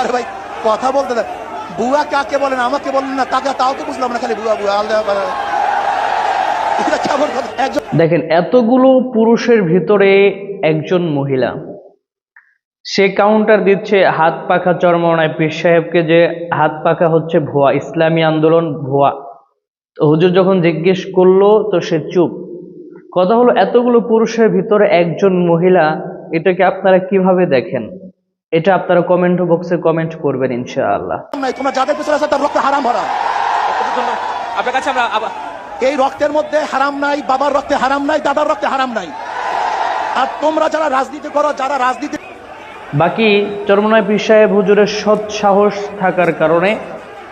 আরে ভাই, কথা বলতে দেন বুয়া কাকে বলেন? আমাকে বলেন না, কাকা? তাও তো বুঝলাম না, খালি বুয়া বুয়া, আলাদা দেখেন, এতগুলো পুরুষের ভিতরে একজন মহিলা। সে কাউন্টার দিচ্ছে হাত পাখা চরমনায়। পীর সাহেবকে যে হাত পাখা হচ্ছে ভুয়া, ইসলামী আন্দোলন ভুয়া। তো হুজুর যখন জিজ্ঞেস করল, তো সে চুপ। কথা হলো, এতগুলো পুরুষের ভিতরে একজন মহিলা, এটাকে আপনারা কীভাবে দেখেন? এটা আপনারা কমেন্ট বক্সে কমেন্ট করবেন ইনশাআল্লাহ। নাই তোমরা যাদের পেছনে আছে তার রক্ত হারাম ভরা। আপনার কাছে আমরা এই রক্তের মধ্যে হারাম নাই বাবার রক্তে হারাম নাই দাদার রক্তে হারাম নাই। আর তোমরা যারা রাজনীতি করো যারা রাজনীতি বাকি চরমনায় পীর সাহেব হুজুরের সৎ সাহস থাকার কারণে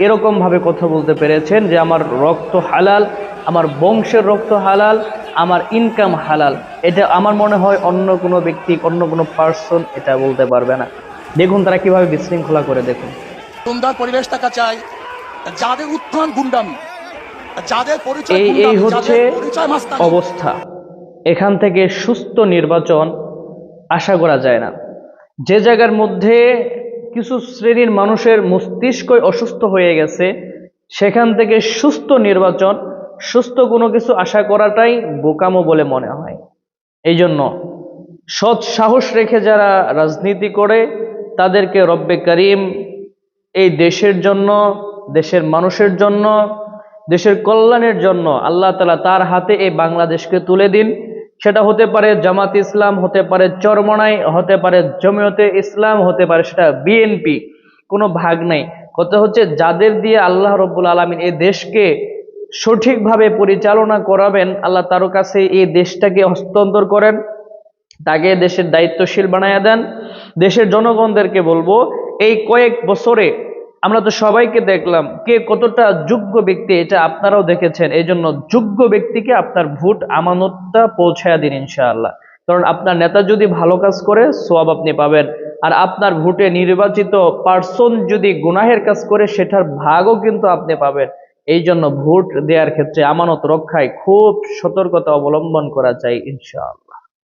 এরকম ভাবে কথা বলতে পেরেছেন যে আমার রক্ত হালাল আমার বংশের রক্ত হালাল আমার ইনকাম হালাল। এটা আমার মনে হয় অন্য কোনো ব্যক্তি অন্য কোনো পার্সন এটা বলতে পারবে না। দেখুন তারা কীভাবে বিশৃঙ্খলা করে দেখুন। সুন্দর পরিবেশ থাকা চাই যাদের উত্থান গুন্ডামি যাদের পরিচয় এই এই হচ্ছে অবস্থা। এখান থেকে সুস্থ নির্বাচন আশা করা যায় না। যে জায়গার মধ্যে কিছু শ্রেণির মানুষের মস্তিষ্কই অসুস্থ হয়ে গেছে সেখান থেকে সুস্থ নির্বাচন সুস্থ কোনো কিছু আশা করাটাই বোকামো বলে মনে হয়। এই জন্য সৎ সাহস রেখে যারা রাজনীতি করে তাদেরকে রব্বে করিম এই দেশের জন্য, দেশের মানুষের জন্য, দেশের কল্যাণের জন্য আল্লাহ তালা তার হাতে এই বাংলাদেশকে তুলে দিন। সেটা হতে পারে জামাত ইসলাম, হতে পারে চরমনাই, হতে পারে জমিয়তে ইসলাম, হতে পারে সেটা বিএনপি। কোনো ভাগ নাই। কথা হচ্ছে যাদের দিয়ে আল্লাহ রব্বুল আলমিন এই দেশকে সঠিকভাবে পরিচালনা করাবেন, আল্লাহ তার কাছে এই দেশটাকে হস্তান্তর করেন, তাকে দেশের দায়িত্বশীল বানায়া দেন। দেশের জনগণদেরকে বলব, এই কয়েক বছরে আমরা তো সবাইকে দেখলাম কে কতটা যোগ্য ব্যক্তি, এটা আপনারাও দেখেছেন। এই জন্য যোগ্য ব্যক্তিকে আপনার ভোট আমানতটা পৌঁছায়া দিন ইনশাআল্লাহ। কারণ আপনার নেতা যদি ভালো কাজ করে সব আপনি পাবেন। আর আপনার ভোটে নির্বাচিত পার্সন যদি গুনাহের কাজ করে, সেটার ভাগও কিন্তু আপনি পাবেন। এই জন্য ভোট দেওয়ার ক্ষেত্রে আমানত রক্ষায় খুব সতর্কতা অবলম্বন করা চাই ইনশাআল্লাহ।